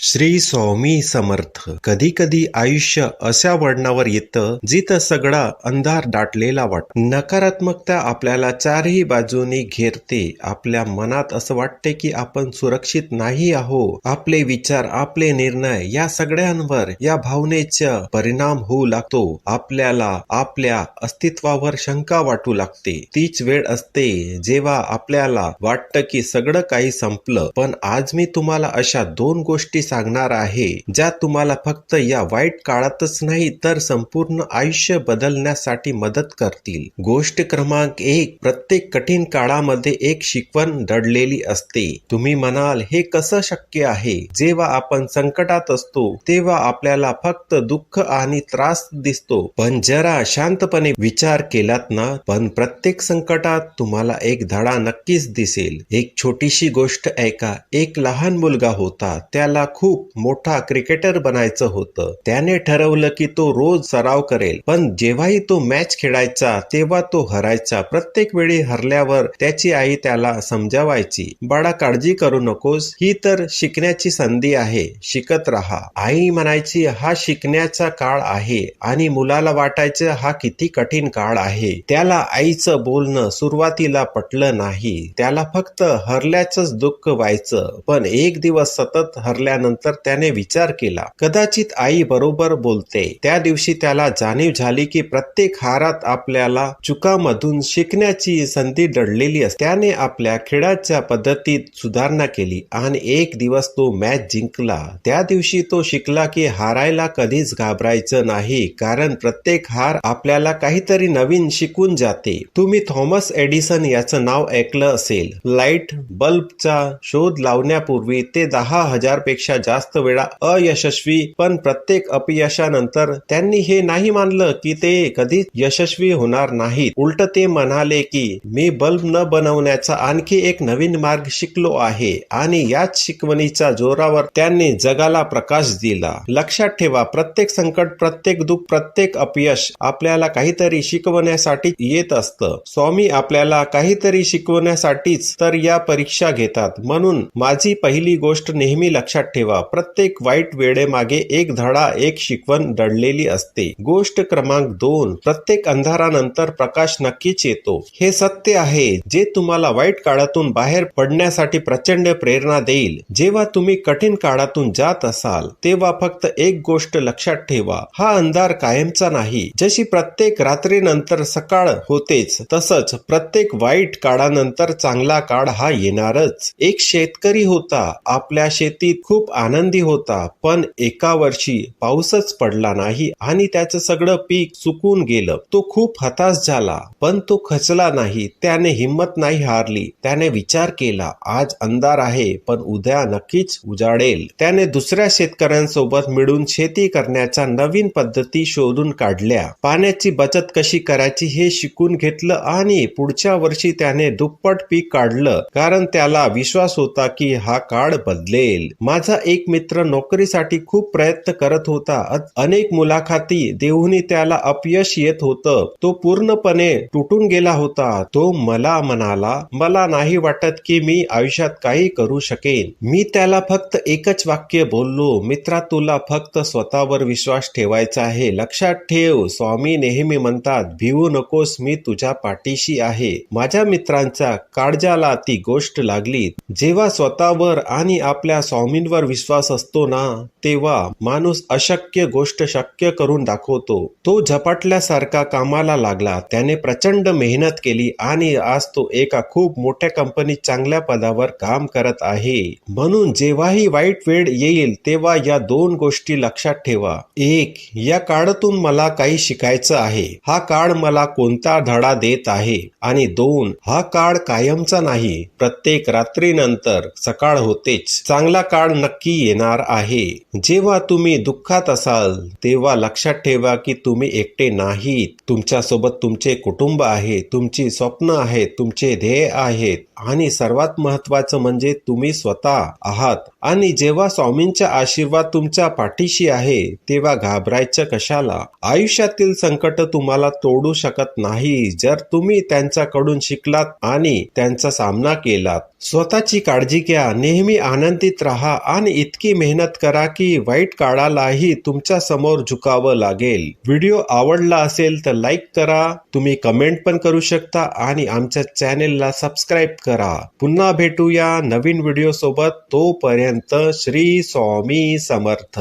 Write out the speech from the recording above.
श्री स्वामी समर्थ. कधी कधी आयुष्य अशा वळणावर येतं जिथं सगळा अंधार दाटलेला वाट नकारात्मकता आपल्याला चारही बाजूनी घेरते. आपल्या मनात असं वाटते की आपण सुरक्षित नाही आहो. आपले विचार आपले निर्णय या सगळ्यांवर या भावनेचा परिणाम होऊ लागतो. आपल्याला आपल्या अस्तित्वावर शंका वाटू लागते. तीच वेळ असते जेव्हा आपल्याला वाटतं की सगळं काही संपलं. पण आज मी तुम्हाला अशा दोन गोष्टी सांगणार आहे ज्या तुम्हाला फक्त या वाईट काळातच नाही तर संपूर्ण आयुष्य बदलण्यासाठी मदत करतील. गोष्ट क्रमांक एक प्रत्येक कठीण काळामध्ये एक शिकवण दडलेली असते. तुम्ही म्हणाल हे कसं शक्य आहे? जेव्हा आपण संकटात असतो तेव्हा आपल्याला फक्त दुःख आणि त्रास दिसतो. पण जरा शांतपणे विचार केलात ना पण प्रत्येक संकटात तुम्हाला एक धडा नक्कीच दिसेल. एक छोटीशी गोष्ट ऐका एक लहान मुलगा होता त्याला खूप मोठा क्रिकेटर बनायचं होतं. त्याने ठरवलं की तो रोज सराव करेल. पण जेव्हाही तो मॅच खेळायचा तेव्हा तो हरायचा. प्रत्येक वेळी हरल्यावर त्याची आई त्याला समजावायची बाळा काळजी करू नकोस. ही तर शिकण्याची संधी आहे. शिकत राहा. आई म्हणायची हा शिकण्याचा काळ आहे आणि मुलाला वाटायचं हा किती कठीण काळ आहे. त्याला आईचं बोलणं सुरुवातीला पटलं नाही. त्याला फक्त हरल्याचंच दुःख व्हायचं. पण एक दिवस सतत हरल्यानं हरल्यानंतर त्याने विचार केला कदाचित आई बरोबर बोलते. त्या दिवशी त्याला जाणीव झाली की प्रत्येक हारात आपल्याला चुकामधून शिकण्याची संधी दडलेली असते. त्याने आपल्या खेळाच्या पद्धतीत सुधारणा केली आणि एक दिवस तो मॅच जिंकला. त्या दिवशी तो शिकला की हारायला कधीच घाबरायचं नाही कारण प्रत्येक हार आपल्याला काहीतरी नवीन शिकून जाते. तुम्ही थॉमस एडिसन याचं नाव ऐकलं असेल. लाइट बल्बचा शोध लावण्यापूर्वी ते दहा हजारपेक्षा जास्त वेळा अयशस्वी पण प्रत्येक अपयशानंतर त्यांनी हे नाही मानलं की ते कधीच यशस्वी होणार नाहीत. उलट ते म्हणाले की मी बल्ब न बनवण्याचा आणखी एक नवीन मार्ग शिकलो आहे आणि याच शिकवणीच्या जोरावर त्यांनी जगाला प्रकाश दिला. लक्षात ठेवा प्रत्येक संकट प्रत्येक दुःख प्रत्येक अपयश आपल्याला काहीतरी शिकवण्यासाठी येत असतं. स्वामी आपल्याला काहीतरी शिकवण्यासाठीच तर या परीक्षा घेतात. म्हणून माझी पहिली गोष्ट नेहमी लक्षात ठेवा. प्रत्येक वाईट वेळेमागे एक धडा एक शिकवण दडलेली असते. गोष्ट क्रमांक दोन प्रत्येक अंधारानंतर प्रकाश नक्कीच येतो. हे सत्य आहे जे तुम्हाला वाईट काळातून बाहेर पडण्यासाठी प्रचंड प्रेरणा देईल. जेव्हा तुम्ही कठीण काळातून जात असाल तेव्हा फक्त एक गोष्ट लक्षात ठेवा हा अंधार कायमचा नाही. जशी प्रत्येक रात्रीनंतर सकाळ होतेच तसंच प्रत्येक वाईट काळानंतर चांगला काळ हा येणारच. एक शेतकरी होता आपल्या शेतीत खूप आनंदी होता पण एका वर्षी पाऊसच पडला नाही आणि त्याचं सगळं पीक सुकून गेलं. तो खूप हताश झाला पण तो खचला नाही. त्याने हिंमत नाही हारली. त्याने विचार केला आज अंधार आहे पण उद्या नक्कीच उजाडेल. त्याने दुसऱ्या शेतकऱ्यांसोबत मिळून शेती करण्याच्या नवीन पद्धती शोधून काढल्या. पाण्याची बचत कशी करायची हे शिकून घेतलं आणि पुढच्या वर्षी त्याने दुप्पट पीक काढलं कारण त्याला विश्वास होता की हा काळ बदलेल. माझा एक मित्र नोकरीसाठी खूप प्रयत्न करत होता. अनेक मुलाखती देऊनही त्याला अपयश येत होतं. तो पूर्णपणे तुटून गेला होता. तो मला म्हणाला मला नाही वाटत की मी आयुष्यात काही करू शकेन. मी त्याला फक्त एकच वाक्य बोललो. मित्रा तुला फक्त स्वतःवर विश्वास ठेवायचा आहे. लक्षात ठेव स्वामी नेहमी म्हणतात भिवू नकोस मी तुझ्या पाठीशी आहे. माझ्या मित्रांच्या काळजाला ती गोष्ट लागली. जेव्हा स्वतःवर आणि आपल्या स्वामींवर विश्वास असतो ना तेव्हा माणूस अशक्य गोष्ट शक्य करून दाखवतो. तो झपाटल्यासारखा कामाला लागला. त्याने प्रचंड मेहनत केली आणि आज तो एका खूप मोठ्या कंपनीत चांगल्या पदावर काम करत आहे. म्हणून जेव्हाही वाईट वेळ येईल तेव्हा या दोन गोष्टी लक्षात ठेवा. एक या काळातून मला काही शिकायचं आहे. हा काळ मला कोणता धडा देत आहे? आणि दोन हा काळ कायमचा नाही. प्रत्येक रात्रीनंतर सकाळ होतेच. चांगला काळ नक्की येणार आहे. जेव्हा तुम्ही दुःखात असाल तेव्हा लक्षात ठेवा की तुम्ही एकटे नाहीत. तुमच्यासोबत तुमचे कुटुंब आहे तुमची स्वप्न आहेत तुमचे ध्येय आहेत. आणि सर्वात महत्वाचं म्हणजे तुम्ही स्वतः आहात. आणि जेव्हा स्वामींचा आशीर्वाद तुमच्या पाठीशी आहे तेव्हा घाबरायचं कशाला? आयुष्यातील संकट तुम्हाला तोडू शकत नाही. जर तुम्ही त्यांच्याकडून शिकलात आणि त्यांचा सामना केलात स्वतःची काळजी घ्या नेहमी आनंदित राहा आणि इतकी मेहनत करा की वाईट काळालाही तुमच्यासमोर झुकावं लागेल. व्हिडिओ आवडला असेल तर लाईक करा. तुम्ही कमेंट पण करू शकता आणि आमच्या चॅनेलला सबस्क्राईब करा. पुन्हा भेटूया नवीन व्हिडिओ सोबत तोपर्यंत श्री स्वामी समर्थ.